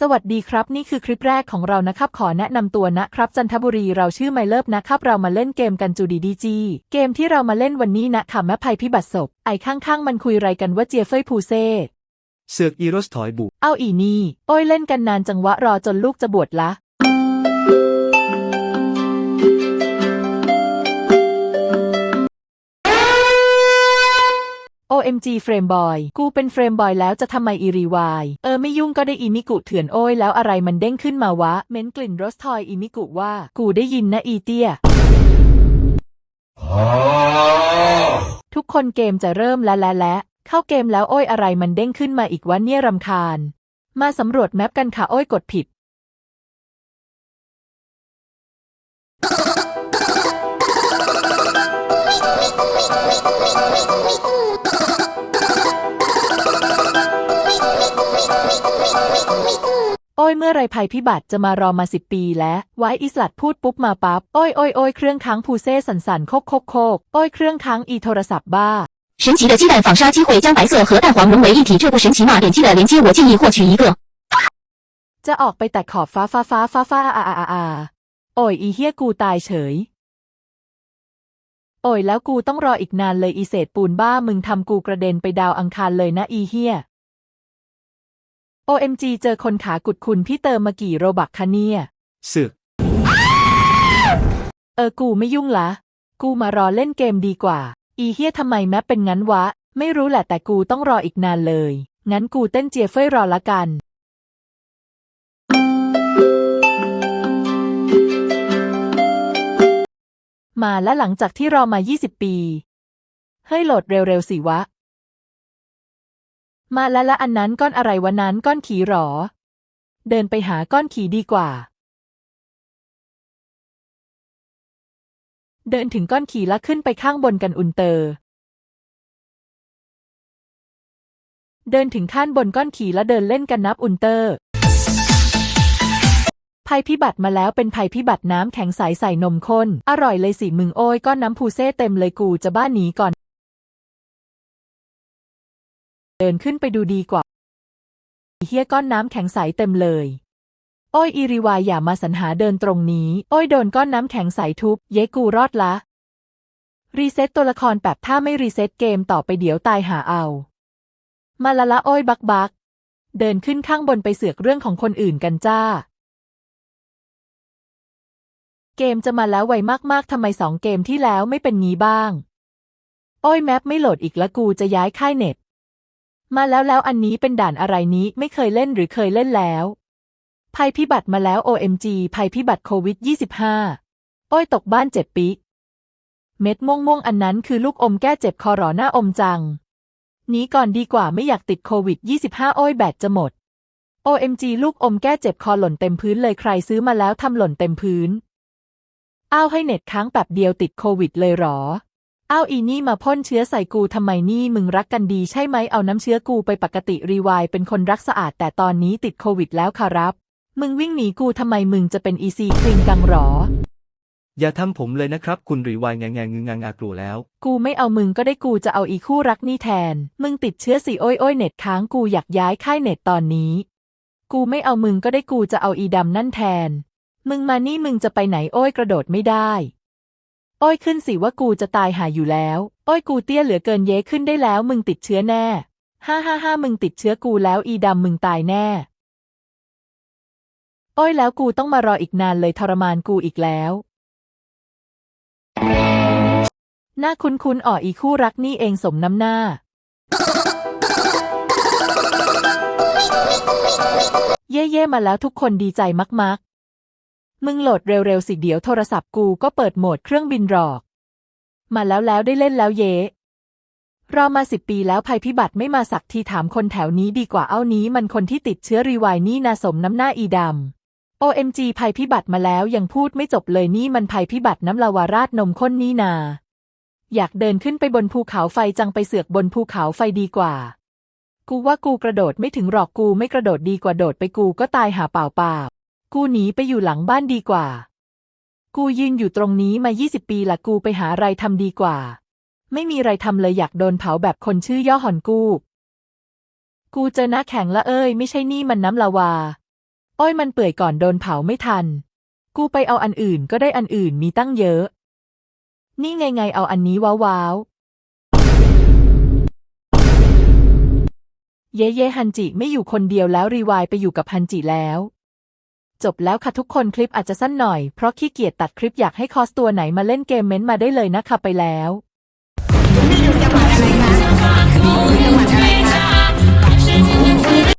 สวัสดีครับ นี่คือคลิปแรกของเรานะครับ ขอแนะนำตัวนะครับ จันทบุรีเราชื่อไมเลิฟนะครับ เรามาเล่นเกมกันจูดีดีจีเกมที่เรามาเล่นวันนี้นะค่ะแม่ภัยพิบัติศพ ไอ้ข้างๆ มันคุยไรกันว่าเจียเฟยพูเซ่เสือกอีโรสถอยบุ เอาอีนี่ โอ้ยเล่นกันนานจังวะรอจนลูกจะบวชละ OMG เฟรมบอย กูเป็นเฟรมบอยแล้วจะทำไมอีรีวาย เออไม่ยุ่งก็ได้อีมิกุเถื่อนโอ้ยแล้วอะไรมันเด้งขึ้นมาวะ เม้นกลิ่นรสทอยอีมิกุว่า กูได้ยินนะอีเตี้ย ทุกคนเกมจะเริ่มแล้วและและ เข้าเกมแล้วโอ้ยอะไรมันเด้งขึ้นมาอีกวะเนี่ยรำคาญ มาสำรวจแมปกันค่ะโอ้ยกดผิด โอ้ยเมื่อไรภัยพิบัติจะมารอมาสิบปีแล้วไว้อิสลัดพูดปุ๊บมาปั๊บ โอ้ยโอ้ยโอ้ยเครื่องค้างพูเซ่สันสันโคกโคกโคกโอ้ยเครื่องค้างอีโทรศัพท์บ้า 神奇的鸡蛋纺纱机会将白色和蛋黄融为一体，这不神奇吗？点击了连接，我建议获取一个。 จะออกไปแต่ขอบฟ้าฟ้าฟ้าฟ้าฟ้าอาอาอาอาโอ้ยอีเฮียกูตายเฉย โอ้ยแล้วกูต้องรออีกนานเลยอีเศษปูนบ้ามึงทำกูกระเด็นไปดาวอังคารเลยนะอีเฮีย OMG เจอคนขากุดคุณพี่เติมมากี่โรบักคะเนี่ยเสือกเออกูไม่ยุ่งละ กูมารอเล่นเกมดีกว่า อีเฮียทำไมแมปเป็นงั้นวะ ไม่รู้แหละแต่กูต้องรออีกนานเลย งั้นกูเต้นเจียเฟยรอละกัน มาและหลังจากที่รอมา 20 ปี เฮ้ยโหลดเร็วๆสิวะ มาแล้วละอันนั้นก้อนอะไรวะนั้นก้อนขีหรอ เดินไปหาก้อนขีดีกว่า เดินถึงก้อนขี่แล้วขึ้นไปข้างบนกันอุนเตอร์ เดินถึงขั้นบนก้อนขี่แล้วเดินเล่นกันนับอุนเตอร์ ภัยพิบัติมาแล้วเป็นภัยพิบัติน้ำแข็งใสใส่นมข้น อร่อยเลยสิมึงโอ้ยก้อนน้ำพูเซ่เต็มเลยกูจะบ้านหนีก่อน เดินขึ้นไปดูดีกว่าเฮี้ยก้อนน้ำแข็งใสเต็มเลย โอ้ยอีริวายอย่ามาสรรหาเดินตรงนี้ โอ้ยโดนก้อนน้ำแข็งใสทุบ เย้กูรอดละ รีเซ็ตตัวละครแบบถ้าไม่รีเซ็ตเกมต่อไปเดี๋ยวตายหาเอา มาละละโอ้ยบักบัก เดินขึ้นข้างบนไปเสือกเรื่องของคนอื่นกันจ้า เกมจะมาแล้วไวมากๆทำไมสองเกมที่แล้วไม่เป็นงี้บ้าง โอ้ยแมปไม่โหลดอีกแล้วกูจะย้ายค่ายเน็ต มาแล้วแล้วอันนี้เป็นด่านอะไรนี้ไม่เคยเล่นหรือเคยเล่นแล้ว ภัยพิบัติมาแล้ว OMG ภัยพิบัติโควิด 25 โอ้ยตกบ้านเจ็บปิเม็ดม่วงม่วงอันนั้นคือลูกอมแก้เจ็บคอหรอหน้าอมจังหนีก่อนดีกว่าไม่อยากติดโควิด 25 โอ้ยแบตจะหมด OMG ลูกอมแก้เจ็บคอหล่นเต็มพื้นเลยใครซื้อมาแล้วทำหล่นเต็มพื้น อ้าวให้เน็ตค้างแบบเดียวติดโควิดเลยหรอ อ้าวอีนี่มาพ่นเชื้อใส่กูทำไมนี่มึงรักกันดีใช่ไหมเอาน้ำเชื้อกูไปปกติรีวายเป็นคนรักสะอาด แต่ตอนนี้ติดโควิดแล้วครับ มึงวิ่งหนีกูทำไมมึงจะเป็นอีซีคลิงกังหรอ อย่าทำผมเลยนะครับ คุณรีวายแงงแงงงึงงังอากลัวแล้ว กูไม่เอามึงก็ได้กูจะเอาอีคู่รักนี่แทน มึงติดเชื้อสิโอ้ยโอ้ยเน็ตค้างกูอยากย้ายค่ายเน็ตตอนนี้ กูไม่เอามึงก็ได้กูจะเอาอีดำนั่นแทน มึงมานี่มึงจะไปไหนโอ้ยกระโดดไม่ได้ อ้อยขึ้นสิว่ากูจะตายหายอยู่แล้ว อ้อยกูเตี้ยเหลือเกินเย้ขึ้นได้แล้วมึงติดเชื้อแน่ห้าห้าห้ามึงติดเชื้อกูแล้วอีดำมึงตายแน่ อ้ยแล้วกูต้องมารออีกนานเลยทรมานกูอีกแล้วหน้าคุ้นๆอ่ออีคู่รักนี่เองสมน้ำหน้า เย่ๆมาแล้วทุกคนดีใจมาก มึงโหลดเร็วๆสิเดี๋ยวโทรศัพท์กูก็เปิดโหมดเครื่องบินหรอก มาแล้วแล้วได้เล่นแล้วเยรอมาสิบปีแล้วภัยพิบัติไม่มาสักทีถามคนแถวนี้ดีกว่าเอ้านี้มันคนที่ติดเชื้อรีวายนี่นาสมน้ำหน้าอีดำ OMG ภัยพิบัติมาแล้วยังพูดไม่จบเลยนี่มันภัยพิบัติน้ำลาวาราดนมข้นนี่นา อยากเดินขึ้นไปบนภูเขาไฟจังไปเสือกบนภูเขาไฟดีกว่า กูว่ากูกระโดดไม่ถึงหรอกกูไม่กระโดดดีกว่าโดดไปกูก็ตายหาเปล่าเปล่า กูหนีไปอยู่หลังบ้านดีกว่า กูยืนอยู่ตรงนี้มา 20 ปีละกูไปหาอะไรทำดีกว่า ไม่มีอะไรทำเลยอยากโดนเผาแบบคนชื่อย่อหอนกู กูเจอหน้าแข็งละเอ้ย ไม่ใช่นี่มันน้ำลาวา อ้อยมันเปื่อยก่อนโดนเผาไม่ทัน กูไปเอาอันอื่นก็ได้อันอื่นมีตั้งเยอะ นี่ไงไงเอาอันนี้ว้าวาวเย่เย่ฮันจิไม่อยู่คนเดียวแล้วรีวายไปอยู่กับฮันจิแล้ว จบแล้วค่ะทุกคนคลิปอาจจะสั้นหน่อย เพราะขี้เกียจตัดคลิปอยากให้คอสตัวไหนมาเล่นเกมเม้นต์มาได้เลยนะคะไปแล้วจังหวัดอะไรคะจังหวัดอะไร